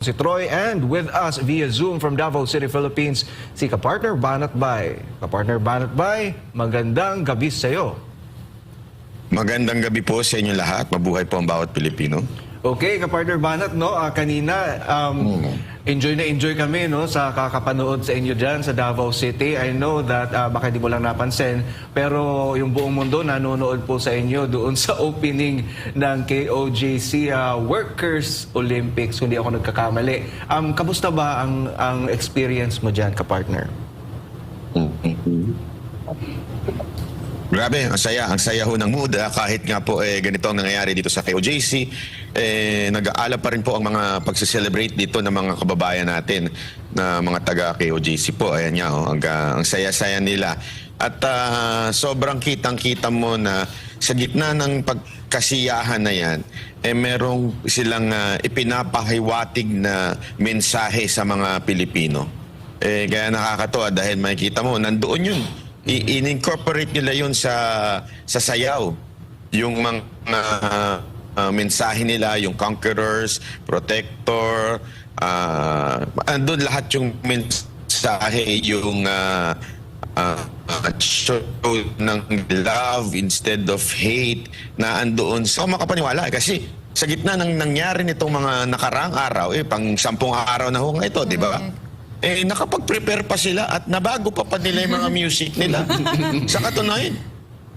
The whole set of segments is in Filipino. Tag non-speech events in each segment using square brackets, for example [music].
si Troy and with us via Zoom from Davao City, Philippines, si kapartner Banat Bay. Kapartner Banat Bay, magandang gabi sa iyo. Magandang gabi po sa inyo lahat. Mabuhay po ang bawat Pilipino. Okay, kapartner Banat, no? ah, kanina, um, enjoy na enjoy kami no, sa kakapanood sa inyo dyan sa Davao City. I know that ah, baka di mo lang napansin, pero yung buong mundo nanonood po sa inyo doon sa [laughs] opening ng KOJC ah, Workers Olympics, kung di ako nagkakamali. Um, kamusta ba ang, ang experience mo dyan, kapartner? Grabe, ang saya, ang saya ho ng mood. ah. Kahit nga po eh, ganito ang nangyayari dito sa KOJC, eh, nag-aalap pa rin po ang mga pagse-celebrate dito ng mga kababayan natin na mga taga KOJC po. Ayan nga, oh, ang, ah, ang saya-saya nila. At ah, sobrang kitang-kita mo na sa gitna ng pagkasiyahan na yan, eh merong silang ah, ipinapahiwatig na mensahe sa mga Pilipino. Eh, kaya nakakatuwa dahil makikita mo, nandoon yun. I- in-incorporate nila yun sa, sa sayaw. Yung mga ah, mensahe nila, yung conquerors, protector, uh, andun lahat yung mensahe, yung ah, ah, show ng love instead of hate na andoon. So makapaniwala eh, kasi sa gitna ng nangyari nitong mga nakaraang araw, eh, pang sampung araw na ho nga ito, di ba? Eh nakapag-prepare pa sila at nabago pa pa nila yung mga [laughs] music nila. sa katunayan,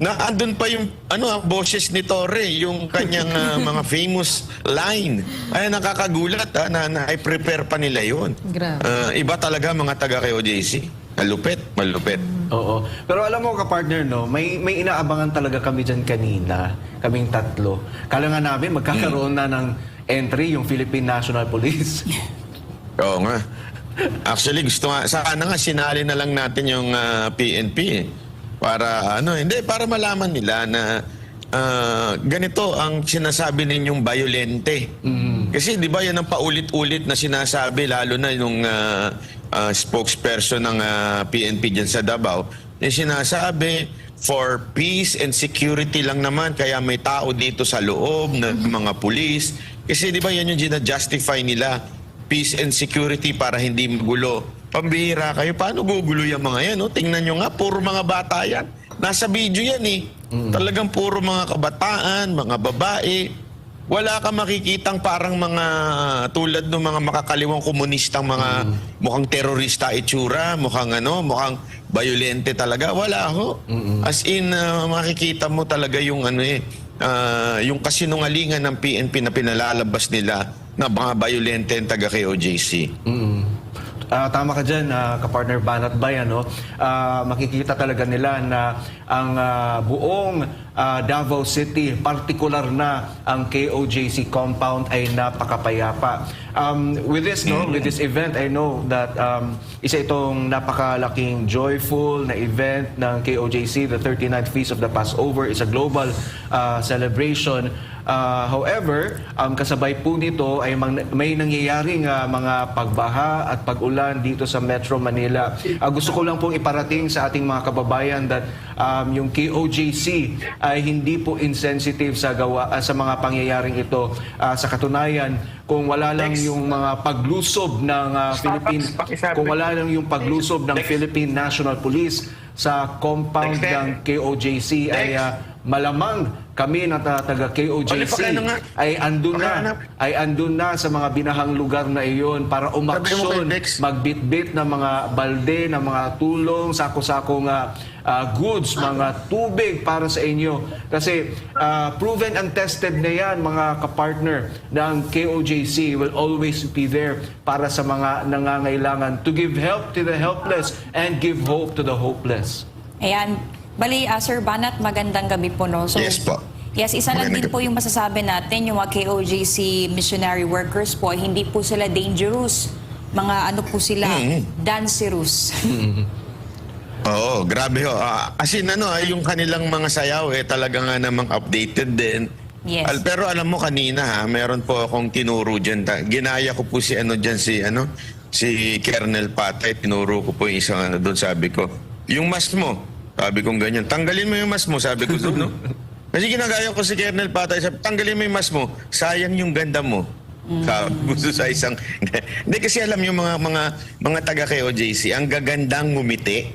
na andun pa yung ano ang boses ni Torre, yung kanyang ah, [laughs] mga famous line. Ay nakakagulat ha, na, na prepare pa nila yun. Grabe. Ah, iba talaga mga taga kay OJC. Malupit, malupit. Oo. Pero alam mo, kapartner, no, may, may inaabangan talaga kami dyan kanina, kaming tatlo. Kala nga namin, magkakaroon na ng entry yung Philippine National Police. Oo nga. Actually, gusto nga, sana nga sinali na lang natin yung ah, PNP eh. Para ano, hindi, para malaman nila na ah, ganito ang sinasabi ninyong violente. Kasi di ba yan ang paulit-ulit na sinasabi, lalo na yung ah, ah, spokesperson ng ah, PNP dyan sa Davao, yung sinasabi, for peace and security lang naman, kaya may tao dito sa loob, ng mga pulis. Kasi di ba yan yung gina-justify nila, peace and security para hindi magulo. Pambihira kayo, paano gugulo yung mga yan? No? Tingnan nyo nga, puro mga bata yan. Nasa video yan eh. Talagang puro mga kabataan, mga babae. Wala ka makikitang parang mga tulad ng mga makakaliwang komunistang mga mukhang terorista itsura, mukhang ano, mukhang violente talaga. Wala ho. As in, ah, makikita mo talaga yung ano eh, ah, yung kasinungalingan ng PNP na pinalalabas nila na mga violente ang taga kay OJC. Mm. Ah, tama ka dyan, ah, kapartner Banat Bay, ano? Ah, makikita talaga nila na ang ah, buong ah, Davao City, partikular na ang KOJC compound ay napakapayapa. Um, with this, no, with this event, I know that um, isa itong napakalaking joyful na event ng KOJC, the 39th Feast of the Passover, is a global ah, celebration. Ah, however, ang kasabay po nito ay mang- may nangyayaring ah, mga pagbaha at pag-ulan dito sa Metro Manila. Ah, gusto ko lang pong iparating sa ating mga kababayan that um, yung KOJC ay hindi po insensitive sa gawa ah, sa mga pangyayaring ito. Ah, sa katunayan, kung wala lang yung mga paglusob ng ah, Philippine kung wala lang yung paglusob ng Philippine National Police sa compound ng KOJC ay ah, malamang kami na ta- taga KOJC ay andun na Pakihanap. ay andun na sa mga binahang lugar na iyon para Sabi mo umaksyon, kay Dex. magbitbit ng mga balde, ng mga tulong, sako-sako nga ah, goods, mga tubig para sa inyo. Kasi ah, proven and tested na yan mga kapartner ng KOJC will always be there para sa mga nangangailangan to give help to the helpless and give hope to the hopeless. Ayan. Bali, ah, Sir Banat, magandang gabi po. No? Yes po. Yes, isa lang din po yung masasabi natin, yung mga KOJC missionary workers po, hindi po sila dangerous. Mga ano po sila, Mm-hmm. dancerous. [laughs] Oo, grabe ho. Ah, as in, ano, ah, yung kanilang mga sayaw eh talaga nga namang updated din. Yes. Al, pero alam mo kanina ha, meron po akong tinuro dyan. Ta, ginaya ko po si ano dyan, si ano, si Kernel Patay. Tinuro ko po yung isang ano doon, sabi ko, yung mask mo, sabi kong ganyan, tanggalin mo yung mask mo, sabi ko doon, no? [laughs] Kasi ginagaya ko si Kernel Patay, sabi, tanggalin mo yung mask mo, sayang yung ganda mo. Sa, sa isang [laughs] Hindi kasi alam yung mga mga mga taga kay OJC, ang gagandang ngumiti.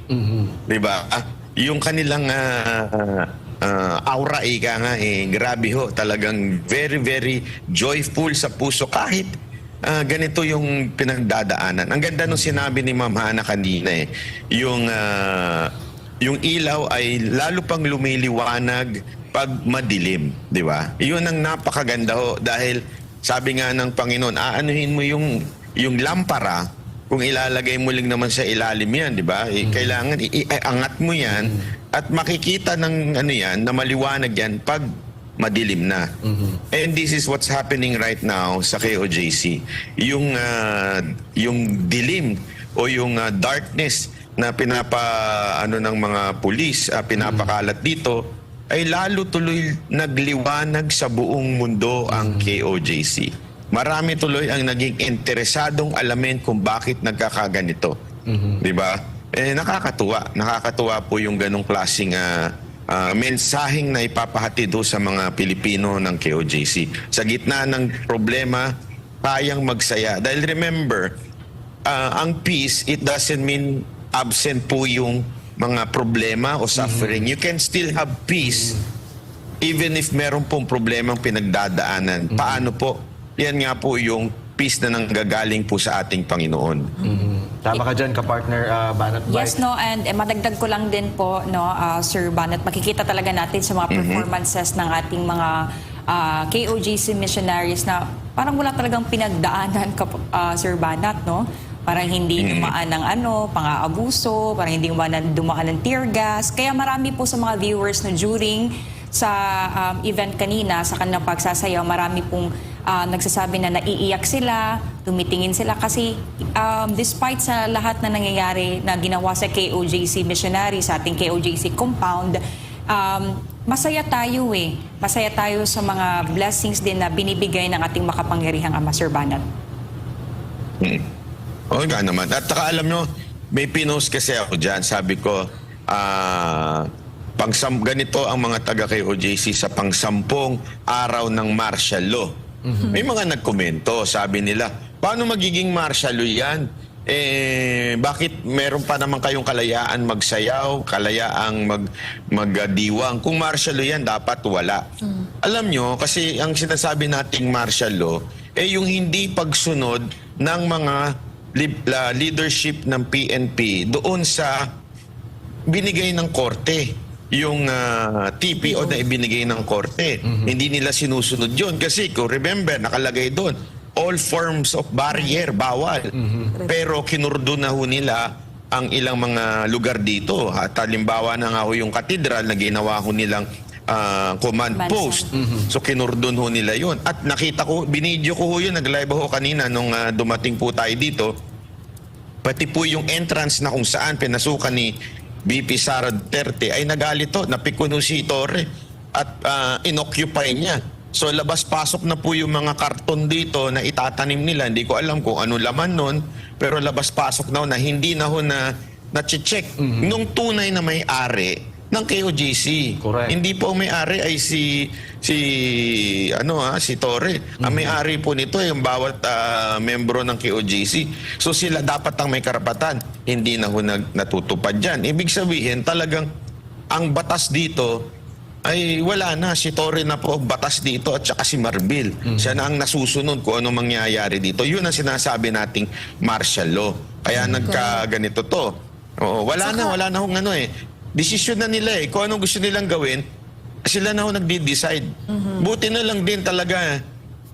'Di ba? Ah, yung kanilang ah, ah, aura ika nga eh grabe ho, talagang very very joyful sa puso kahit ah, ganito yung pinagdadaanan. Ang ganda nung sinabi ni Ma'am Hana kanina eh, yung ah, yung ilaw ay lalo pang lumiliwanag pag madilim, di ba? Iyon ang napakaganda ho dahil sabi nga ng Panginoon, aanuhin mo yung yung lampara kung ilalagay mo lang naman sa ilalim yan, di ba? Eh, Kailangan i- iangat mo yan at makikita ng ano yan, na maliwanag yan pag madilim na. And this is what's happening right now sa KOJC. Yung ah, yung dilim o yung ah, darkness na pinapa ano ng mga pulis ah, pinapakalat dito ay lalo tuloy nagliwanag sa buong mundo ang KOJC. Marami tuloy ang naging interesadong alamin kung bakit nagkakaganito. 'Di ba? Eh nakakatuwa, nakakatuwa po yung ganong klaseng ah, ah, mensaheng na ipapahatid do sa mga Pilipino ng KOJC. Sa gitna ng problema, kayang magsaya. Dahil remember, ah, ang peace, it doesn't mean absent po yung mga problema o suffering. You can still have peace even if meron pong problemang pinagdadaanan. Paano po? Yan nga po yung peace na nanggagaling po sa ating Panginoon. Tama ka dyan, kapartner uh, Banat Bay. Yes, no, and eh, madagdag ko lang din po, no, ah, Sir Banat, makikita talaga natin sa mga performances ng ating mga ah, KOGC missionaries na parang wala talagang pinagdaanan, kap- ah, Sir Banat, no? Parang hindi dumaan ng ano, pang-aabuso, parang hindi dumaan, dumaan ng tear gas. Kaya marami po sa mga viewers no, during sa um, event kanina, sa kanilang pagsasayaw, marami pong ah, nagsasabi na naiiyak sila, tumitingin sila kasi um, despite sa lahat na nangyayari na ginawa sa KOJC missionary, sa ating KOJC compound, um, masaya tayo eh. Masaya tayo sa mga blessings din na binibigay ng ating makapangyarihang Ama Sir Banat. Oo nga naman. At saka alam nyo, may pinost kasi ako dyan. Sabi ko, ah, pangsam, ganito ang mga taga kay OJC sa pangsampung araw ng martial law. May mga nagkomento, sabi nila, paano magiging martial law yan? Eh, bakit meron pa naman kayong kalayaan magsayaw, kalayaang mag, magdiwang? Kung martial law yan, dapat wala. Alam nyo, kasi ang sinasabi nating martial law, eh yung hindi pagsunod ng mga la- leadership ng PNP doon sa binigay ng korte yung ah, TPO na ibinigay ng korte. Hindi nila sinusunod yon kasi kung remember, nakalagay doon, all forms of barrier, bawal. Pero kinurdo na ho nila ang ilang mga lugar dito. At halimbawa na nga ho yung katedral na ginawa ho nilang ah, command Command post. So kinurdon ho nila yon At nakita ko, binidyo ko ho yun, nag-live ho kanina nung ah, dumating po tayo dito. Pati po yung entrance na kung saan pinasukan ni BP Sara Duterte ay nagalit to, napikon ho si Torre at ah, inoccupy niya. So labas-pasok na po yung mga karton dito na itatanim nila. Hindi ko alam kung ano laman nun, pero labas-pasok na ho na hindi na ho na na-check nung tunay na may-ari ng KOJC. Correct. Hindi po ang may-ari ay si si ano ha, si Torre. Ang may-ari po nito ay yung bawat ah, membro ng KOJC. So sila dapat ang may karapatan. Hindi na ho nag, natutupad diyan. Ibig sabihin talagang ang batas dito ay wala na si Torre na po ang batas dito at saka si Marbil. Siya na ang nasusunod kung ano mangyayari dito. Yun ang sinasabi nating martial law. Kaya nagka ganito to. Oo, wala na, wala na hong ano eh. Desisyon na nila eh. Kung anong gusto nilang gawin, sila na ho nagde-decide. Buti na lang din talaga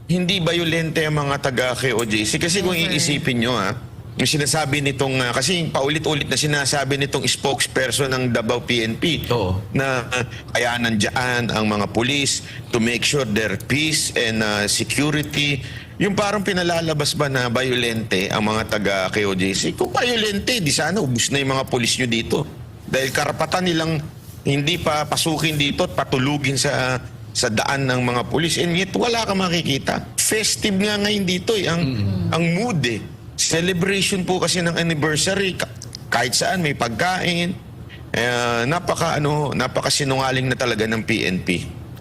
hindi violente ang mga taga KOJC. Kasi kung iisipin nyo ha, yung sinasabi nitong, ah, kasi paulit-ulit na sinasabi nitong spokesperson ng Davao PNP Oo. na uh, kaya nandyan ang mga pulis to make sure their peace and uh, security. Yung parang pinalalabas ba na violente ang mga taga KOJC? Kung violente, di sana ubus na yung mga pulis nyo dito. Dahil karapatan nilang hindi pa pasukin dito at patulugin sa sa daan ng mga pulis. And yet, wala ka makikita. Festive nga ngayon dito eh, ang, ang mood eh. Celebration po kasi ng anniversary. Ka- kahit saan may pagkain. Eh, napaka ano, napaka sinungaling na talaga ng PNP.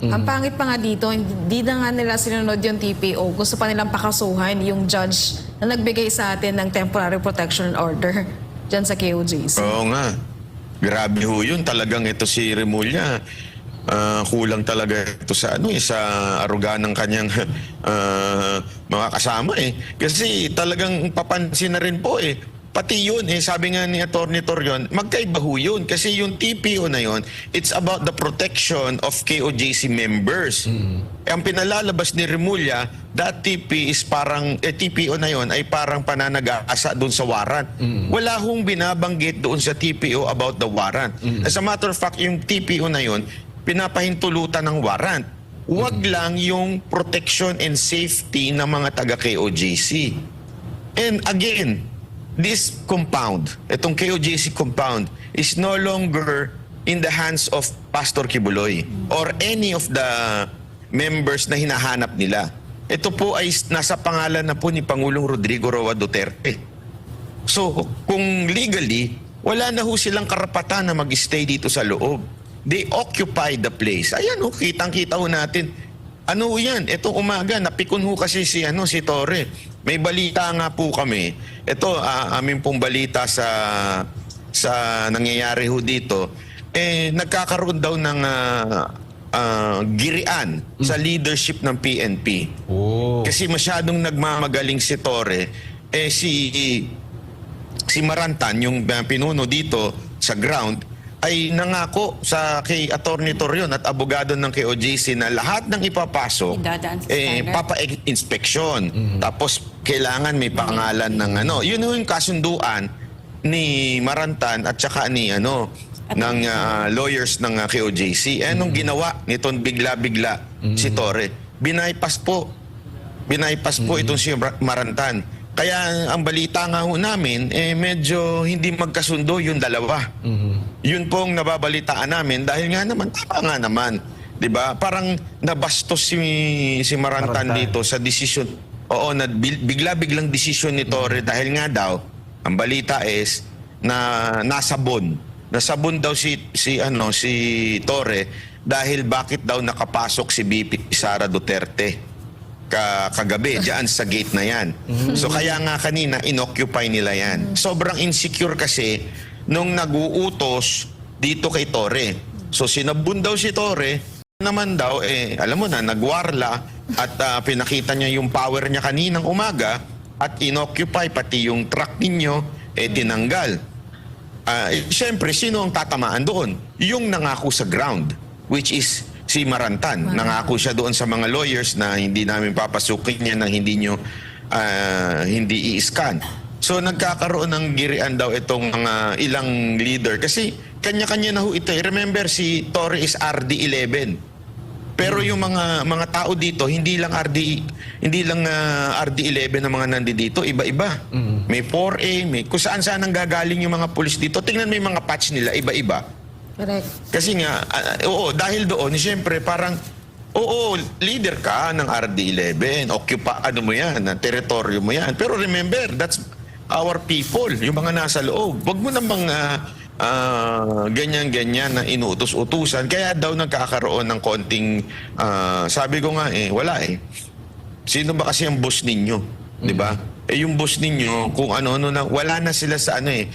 Ang pangit pa nga dito, hindi na nga nila sinunod yung TPO. Gusto pa nilang pakasuhan yung judge na nagbigay sa atin ng temporary protection order [laughs] dyan sa KOJC. Oo nga. Grabe ho yun. Talagang ito si Remulla. ah, kulang talaga ito sa ano eh, sa aruga ng kanyang [laughs] ah, mga kasama eh. Kasi talagang papansin na rin po eh. Pati yun eh, sabi nga ni Atty. Torion, magkaiba ho yun. Kasi yung TPO na yun, it's about the protection of KOJC members. Eh, ang pinalalabas ni Remulla, that TP is parang, eh, TPO na yun ay parang pananag-aasa doon sa warrant. Wala hong binabanggit doon sa TPO about the warrant. As a matter of fact, yung TPO na yun, pinapahintulutan ng warrant. Huwag lang yung protection and safety ng mga taga-KOJC. And again, this compound, itong KOJC compound, is no longer in the hands of Pastor Kibuloy or any of the members na hinahanap nila. Ito po ay nasa pangalan na po ni Pangulong Rodrigo Roa Duterte. So, kung legally, wala na ho silang karapatan na mag-stay dito sa loob. They occupy the place. Ayan ho, kitang-kita ho natin. Ano ho yan? Itong umaga, napikon ho kasi si, ano, si Torre. May balita nga po kami. Ito, ah, amin pong balita sa sa nangyayari ho dito. Eh, nagkakaroon daw ng ah, ah, girian sa leadership ng PNP. Oh. Kasi masyadong nagmamagaling si Torre. Eh si si Marantan, yung uh, pinuno dito sa ground, ay nangako sa kay Attorney Torion at abogado ng KOJC na lahat ng ipapasok eh standard. papa-inspection. Tapos kailangan may pangalan ng ano. Yun yung kasunduan ni Marantan at saka ni ano ng uh, lawyers ng uh, KOJC. Eh nung ginawa nitong bigla-bigla si Torre, binaypas po binaypas po itong si Mar- Marantan. Kaya ang balita nga ho namin, eh medyo hindi magkasundo yung dalawa. Yun pong nababalitaan namin dahil nga naman, tama nga naman. 'Di ba Parang nabastos si, si Marantan, Marantan. dito sa decision. Oo, na bigla-biglang decision ni Torre dahil nga daw, ang balita is na nasabon. Nasabon daw si si ano si Torre dahil bakit daw nakapasok si BP Sara Duterte ka kagabi diyan sa gate na yan. So kaya nga kanina inoccupy nila yan. Sobrang insecure kasi nung naguutos dito kay Torre. So sinabun daw si Torre naman daw eh alam mo na nagwarla at ah, pinakita niya yung power niya kaninang umaga at inoccupy pati yung truck ninyo eh tinanggal. Ah, eh, Siyempre, sino ang tatamaan doon? Yung nangako sa ground, which is si Marantan. Nangako siya doon sa mga lawyers na hindi namin papasukin niya na hindi nyo ah, hindi i-scan. So nagkakaroon ng girian daw itong mga ilang leader kasi kanya-kanya na ho ito. eh. Remember si Torre is RD11. Pero yung mga mga tao dito, hindi lang RD hindi lang ah, RD11 na mga nandito, iba-iba. May 4A, may kung saan-saan ang gagaling yung mga pulis dito. Tingnan mo yung mga patch nila, iba-iba. Correct. Kasi nga, ah, oo, dahil doon, siyempre, parang, oo, leader ka ng RD11, occupy, ano mo yan, na teritoryo mo yan. Pero remember, that's our people, yung mga nasa loob. Huwag mo namang ah, ah, ganyan-ganyan na inuutos-utusan. Kaya daw nagkakaroon ng konting, ah, sabi ko nga eh, wala eh. Sino ba kasi ang boss ninyo? Di ba? Eh yung boss ninyo, kung ano-ano na, wala na sila sa ano eh,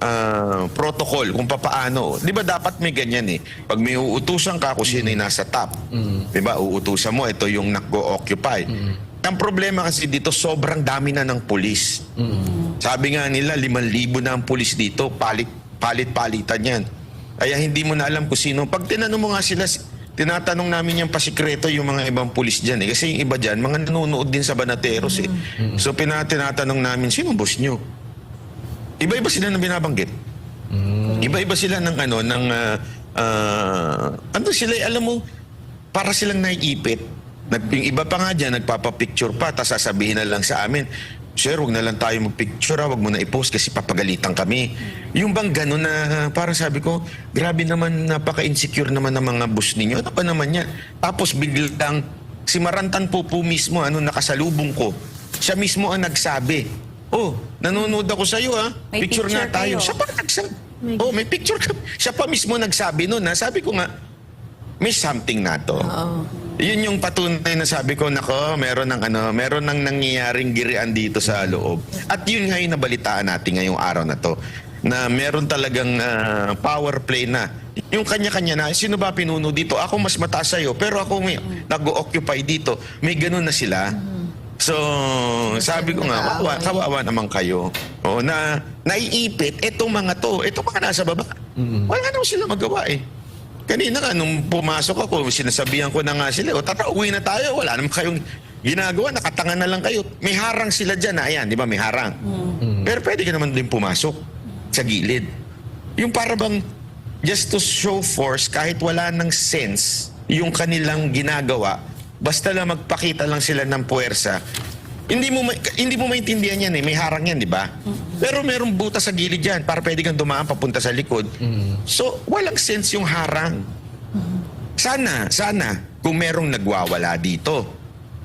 ah, protocol kung papaano. Di ba dapat may ganyan eh. Pag may uutusan ka kung sino yung nasa top. Di ba? Uutusan mo, ito yung nag-occupy. Ang problema kasi dito, sobrang dami na ng pulis. Sabi nga nila, 5,000 na ang pulis dito, palit, palit-palitan yan. Kaya hindi mo na alam kung sino. Pag tinanong mo nga sila, tinatanong namin yung pasikreto yung mga ibang pulis dyan. Eh. Kasi yung iba dyan, mga nanonood din sa Banateros eh. So pina, tinatanong namin, sino boss nyo? Iba-iba sila ng binabanggit. Iba-iba sila ng ano, ng... ah, ah, ano sila, alam mo, para silang naiipit. Nag, yung iba pa nga dyan, nagpapapicture pa, tapos sasabihin na lang sa amin, Sir, wag na lang tayo magpicture, ah, wag mo na i-post kasi papagalitan kami. Yung bang gano'n na parang sabi ko, grabe naman, napaka-insecure naman ng mga boss ninyo. Ano ba naman yan? Tapos biglang, si Marantan po po mismo, ano, nakasalubong ko, siya mismo ang nagsabi, Oh, nanonood ako sa iyo ha. May Picture, nga picture tayo. kayo. Siya pa nagsabi. Oh, may picture ka. Siya pa mismo nagsabi noon ha. Sabi ko nga, may something na to. Yun yung patunay na sabi ko, nako, meron ng ano, meron ng nangyayaring girian dito sa loob. At yun nga yung nabalitaan natin ngayong araw na to na meron talagang ah, power play na. Yung kanya-kanya na, sino ba pinuno dito? Ako mas mataas sa'yo, pero ako may nag-occupy dito. May ganun na sila. So, sabi ko nga, kawawa, kawawa naman kayo. O, na naiipit, etong mga to, etong mga nasa baba. Wala naman sila magawa eh. Kanina nga, nung pumasok ako, sinasabihan ko na nga sila, o tara, uwi na tayo, wala naman kayong ginagawa, nakatanga na lang kayo. May harang sila dyan, na, ayan, di ba, may harang. Pero pwede ka naman din pumasok sa gilid. Yung para bang, just to show force, kahit wala ng sense, yung kanilang ginagawa, basta lang magpakita lang sila ng puwersa, hindi mo hindi mo maintindihan yan eh, may harang yan, di ba? Pero merong buta sa gilid yan para pwede kang dumaan papunta sa likod. So, walang sense yung harang. Sana, sana, kung merong nagwawala dito,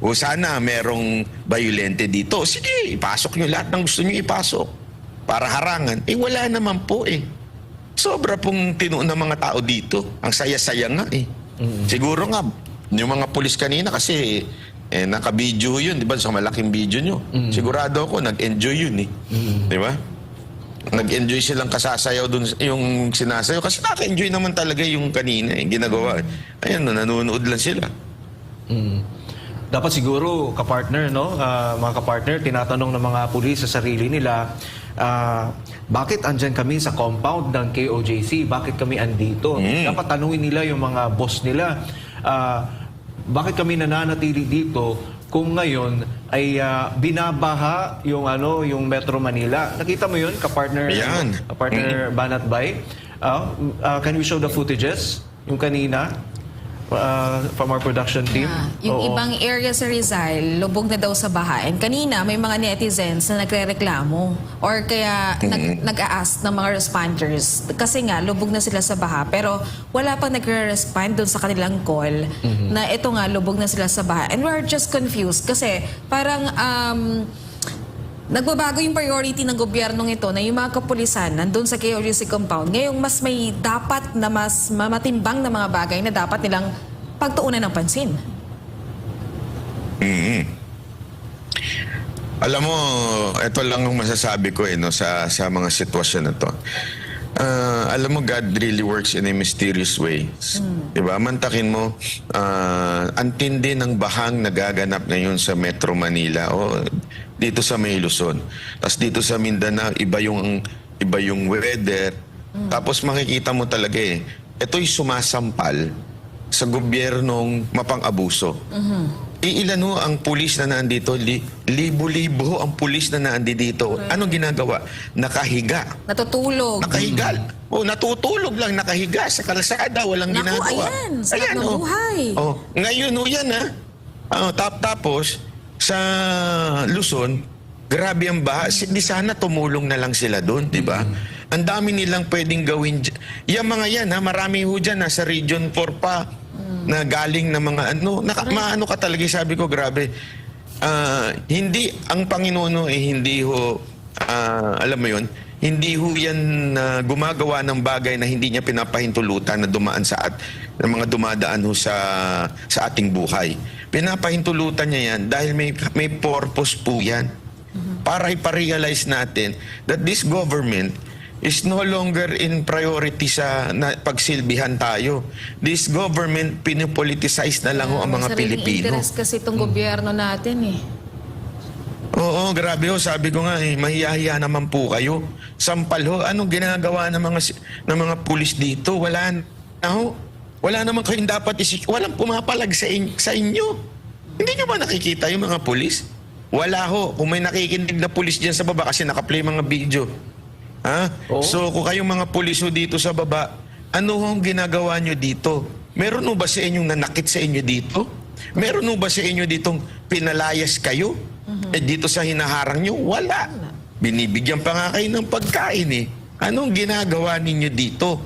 o sana merong violente dito, sige, ipasok nyo lahat ng gusto nyo ipasok para harangan. Eh, wala naman po eh. Sobra pong tinuon ng mga tao dito. Ang saya-saya nga eh. Siguro nga, yung mga pulis kanina kasi eh, naka-video yun, di ba? Sa malaking video nyo. Sigurado ako, nag-enjoy yun eh. Di ba? Nag-enjoy silang kasasayaw dun yung sinasayaw. Kasi naka-enjoy naman talaga yung kanina eh, ginagawa. Ayan, no, nanonood lang sila. Dapat siguro, kapartner, no? Ah, mga kapartner, tinatanong ng mga pulis sa sarili nila, ah, bakit andyan kami sa compound ng KOJC? Bakit kami andito? Dapat tanungin nila yung mga boss nila, ah, bakit kami nananatili dito kung ngayon ay ah, binabaha yung ano yung Metro Manila. Nakita mo yun, kapartner, Yan. kapartner Banat Bay? Ah, ah, can we show the footages? Yung kanina? Ah, from our production team? Ah, yung Oo. ibang area sa Rizal, lubog na daw sa baha. And kanina, may mga netizens na nagre-reklamo or kaya nag, nag-a-ask ng mga responders kasi nga, lubog na sila sa baha. Pero wala pang nagre-respond doon sa kanilang call na ito nga, lubog na sila sa baha. And we're just confused kasi parang um, Nagbabago yung priority ng gobyernong ito na yung mga kapulisan nandun sa KOJC compound. Ngayong mas may dapat na mas mamatimbang na mga bagay na dapat nilang pagtuunan ng pansin. Alam mo, ito lang ang masasabi ko eh, no, sa, sa mga sitwasyon na to. Ah, alam mo, God really works in a mysterious way. Diba? Mantakin mo, ah, ang tindi ng bahang nagaganap ngayon sa Metro Manila o dito sa May Luzon. Tapos dito sa Mindanao, iba yung, iba yung weather. Tapos makikita mo talaga eh, ito'y sumasampal sa gobyernong mapang-abuso. Iilan ho ang pulis na nandito? Li- libo-libo ang pulis na nandito. Ano ginagawa? Nakahiga. Natutulog. Nakahiga. O natutulog lang, nakahiga sa kalsada, walang Naku, ginagawa. ayan, sarap ng oh. buhay. Oh, ngayon ho yan ha. Oh, tap tapos sa Luzon, grabe ang baha. Di sana tumulong na lang sila doon, di ba? Ang dami nilang pwedeng gawin. Yung mga yan ha, marami ho dyan nasa Region 4 pa na galing na mga ano, naka, maano ka talaga, sabi ko, grabe. Ah, hindi, ang Panginoon eh, hindi ho, ah, alam mo yon hindi ho yan na gumagawa ng bagay na hindi niya pinapahintulutan na dumaan sa at ng mga dumadaan ho sa sa ating buhay. Pinapahintulutan niya yan dahil may may purpose po yan. Para iparealize natin that this government is no longer in priority sa na, pagsilbihan tayo. This government pinipoliticize na lang ho ang mga Pilipino. interest kasi itong gobyerno natin eh. Oo, grabe ho. Sabi ko nga, eh, mahiyahiya naman po kayo. Sampal ho. Anong ginagawa ng mga, ng mga pulis dito? Wala na ho. Wala naman kayong dapat isik. Walang pumapalag sa, in- sa inyo. Hindi nyo ba nakikita yung mga pulis? Wala ho. Kung may nakikinig na pulis dyan sa baba kasi nakaplay mga video. Ha? Oo. So kung kayong mga pulis ho dito sa baba, ano ang ginagawa nyo dito? Meron ho ba sa inyong nanakit sa inyo dito? Meron ho ba sa inyo ditong pinalayas kayo? Eh dito sa hinaharang nyo, wala. Binibigyan pa nga kayo ng pagkain eh. Anong ginagawa ninyo dito?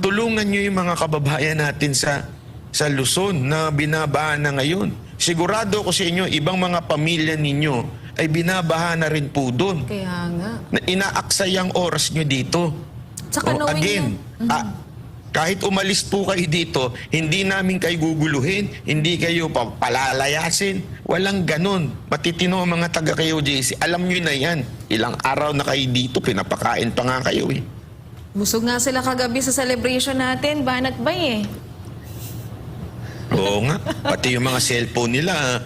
Tulungan nyo yung mga kababayan natin sa sa Luzon na binabaha na ngayon. Sigurado ko sa inyo, ibang mga pamilya ninyo ay binabaha na rin po doon Kaya nga. na inaaksay ang oras nyo dito. Tsaka knowing again, na- ah, Kahit umalis po kayo dito, hindi namin kayo guguluhin, hindi kayo pa- palalayasin. Walang ganun. Matitino ang mga taga KOJC. Alam nyo na yan. Ilang araw na kayo dito, pinapakain pa nga kayo eh. Busog nga sila kagabi sa celebration natin, banat bay eh. Oo nga. Pati yung mga cellphone nila,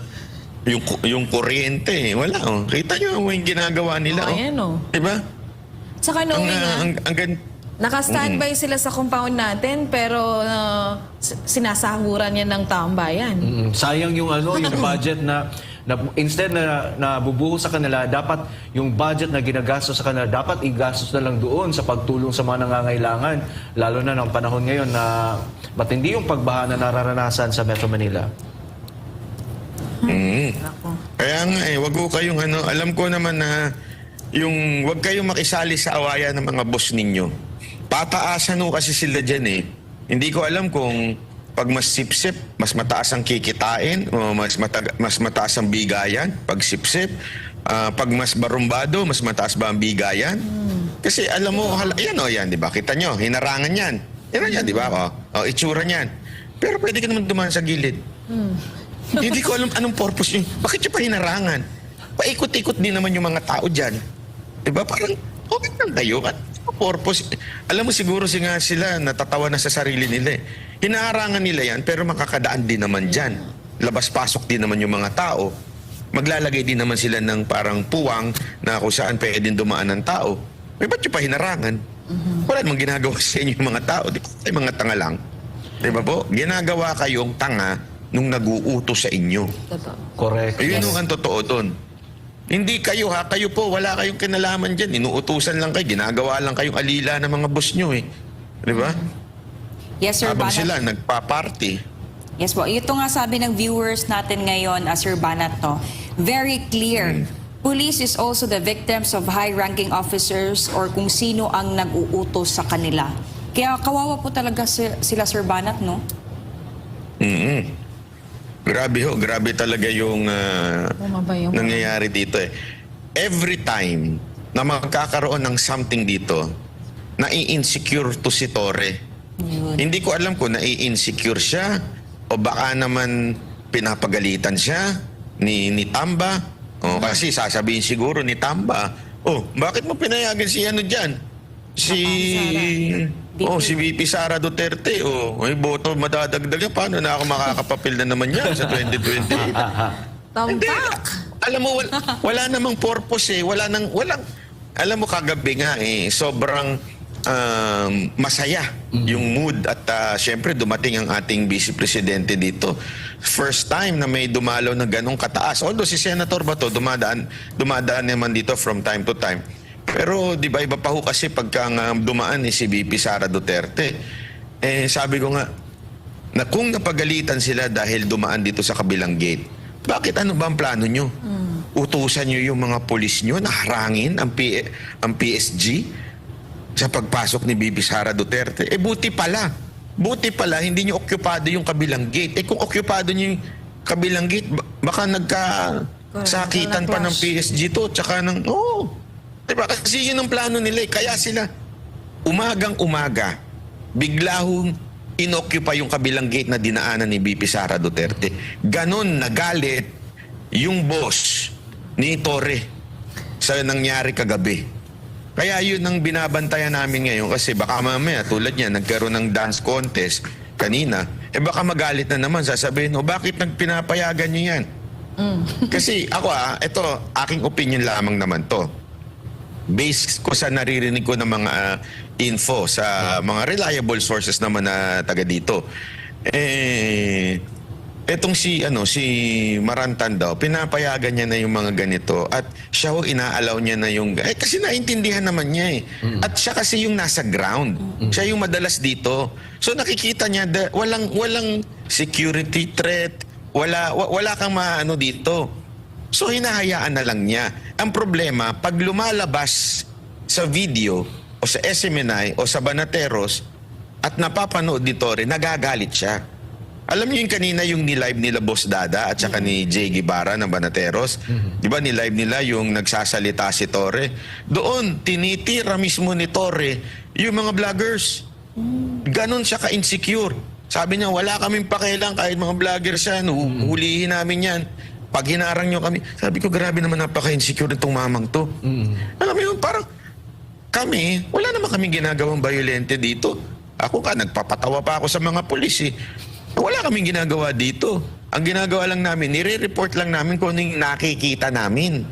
yung, yung kuryente, wala. Oh. Kita nyo yung ginagawa nila. Oh, ayan, oh. Diba? Tsaka Ang, knowing ah, ah, ang, ang, gan- naka-standby sila sa compound natin pero ah, s- sinasahuran niya ng taong bayan. Mm, sayang yung ano, yung [laughs] budget na, na instead na nabubuho sa kanila, dapat yung budget na ginagastos sa kanila, dapat igastos na lang doon sa pagtulong sa mga nangangailangan. Lalo na ng panahon ngayon na matindi yung pagbaha na nararanasan sa Metro Manila. Mm. Kaya nga eh, wag ko kayong ano, alam ko naman na yung wag kayong makisali sa awayan ng mga boss ninyo. Pataasan ho kasi sila dyan eh. Hindi ko alam kung pag mas sipsip, mas mataas ang kikitain o mas, mataga- mas mataas ang bigayan pag sipsip. Ah, pag mas barumbado, mas mataas ba ang bigayan? Kasi alam mo, hala, yan o yan, di ba? Kita nyo, hinarangan yan. Yan yan, di ba? O, o, itsura niyan. Pero pwede ka naman dumaan sa gilid. Hindi ko alam anong purpose yun. Bakit yung pa hinarangan? Paikot-ikot din naman yung mga tao dyan. Diba? Parang, okay lang kayo. At purpose? Alam mo siguro si nga sila natatawa na sa sarili nila eh. Hinaharangan nila yan pero makakadaan din naman dyan. Labas-pasok din naman yung mga tao. Maglalagay din naman sila ng parang puwang na kung saan pwedeng dumaan ng tao. Eh, ba't yung pa hinarangan? Wala namang ginagawa [laughs] sa inyo yung mga tao. Di ba kayo mga tanga lang? Di ba po? Ginagawa kayong tanga nung nag-uutos sa inyo. Correct. Ayun ang totoo doon. Hindi kayo ha, kayo po, wala kayong kinalaman dyan. Inuutusan lang kayo, ginagawa lang kayong alila ng mga boss nyo eh. Di ba? Yes, Sir Habang Banat. sila nagpa-party. Yes po. Ito nga sabi ng viewers natin ngayon, uh, Sir Banat, no? very clear. Police is also the victims of high-ranking officers or kung sino ang nag-uutos sa kanila. Kaya kawawa po talaga si- sila, Sir Banat, no? mm Grabe ho, grabe talaga yung Bumaba yung- nangyayari dito eh. Every time na magkakaroon ng something dito, nai-insecure to si Torre. Yun. Hindi ko alam kung nai-insecure siya o baka naman pinapagalitan siya ni, ni Tamba. O kasi sasabihin siguro ni Tamba, oh, bakit mo pinayagan si ano dyan? Si... VP. Oh, si VP Sara Duterte. Oh, may boto madadagdag yan. Paano na ako makakapapil na naman yan sa 2020? [laughs] Hindi. Tampak! Alam mo, wala, wala namang purpose eh. Wala nang, walang, alam mo kagabi nga eh, sobrang um, masaya yung mood at uh, syempre dumating ang ating vice presidente dito. First time na may dumalaw na ganong kataas. Although si Senator Bato dumadaan, dumadaan naman dito from time to time. Pero di ba iba pa ho kasi pagka nga dumaan ni si VP Sara Duterte. Eh sabi ko nga, na kung napagalitan sila dahil dumaan dito sa kabilang gate, bakit ano ba ang plano nyo? Utusan nyo yung mga polis nyo na harangin ang, P- ang PSG sa pagpasok ni Bibi Sara Duterte? Eh buti pala. Buti pala, hindi nyo occupado yung kabilang gate. Eh kung occupado nyo yung kabilang gate, ba- baka nagka sakitan pa ng. PSG to, tsaka ng. Oh, diba? Kasi yun ang plano nila eh. Kaya sila, umagang umaga, bigla hong inoccupy yung kabilang gate na dinaanan ni BP Sara Duterte. Ganon nagalit yung boss ni Torre sa nangyari kagabi. Kaya yun ang binabantayan namin ngayon kasi baka mamaya tulad niya nagkaroon ng dance contest kanina, eh baka magalit na naman sasabihin, o bakit nagpinapayagan niyo yan? kasi ako ah, ito aking opinion lamang naman to based ko sa naririnig ko ng mga ah, info sa mga reliable sources naman na taga dito. Eh etong si ano si Marantan daw pinapayagan niya na yung mga ganito at siya ho inaalaw niya na yung eh kasi naintindihan naman niya eh. At siya kasi yung nasa ground. Siya yung madalas dito. So nakikita niya da, walang walang security threat, wala wa- wala kang maano dito. So hinahayaan na lang niya. Ang problema, pag lumalabas sa video o sa SMNI o sa Banateros at napapanood ni Torre, nagagalit siya. Alam niyo yung kanina yung ni-live nila Boss Dada at saka ni Jay Guevara ng Banateros? Di ba ni-live nila yung nagsasalita si Torre? Doon, tinitira mismo ni Torre yung mga vloggers. Ganon siya ka-insecure. Sabi niya, wala kaming pakialam kahit mga vlogger siya, hulihin namin yan. Pag hinarang niyo kami, sabi ko, grabe naman napaka-insecure nitong mamang to. Alam mo yun, parang kami, wala naman kaming ginagawang violente dito. Ako ka, nagpapatawa pa ako sa mga pulis eh. Wala kaming ginagawa dito. Ang ginagawa lang namin, nire-report lang namin kung ano yung nakikita namin.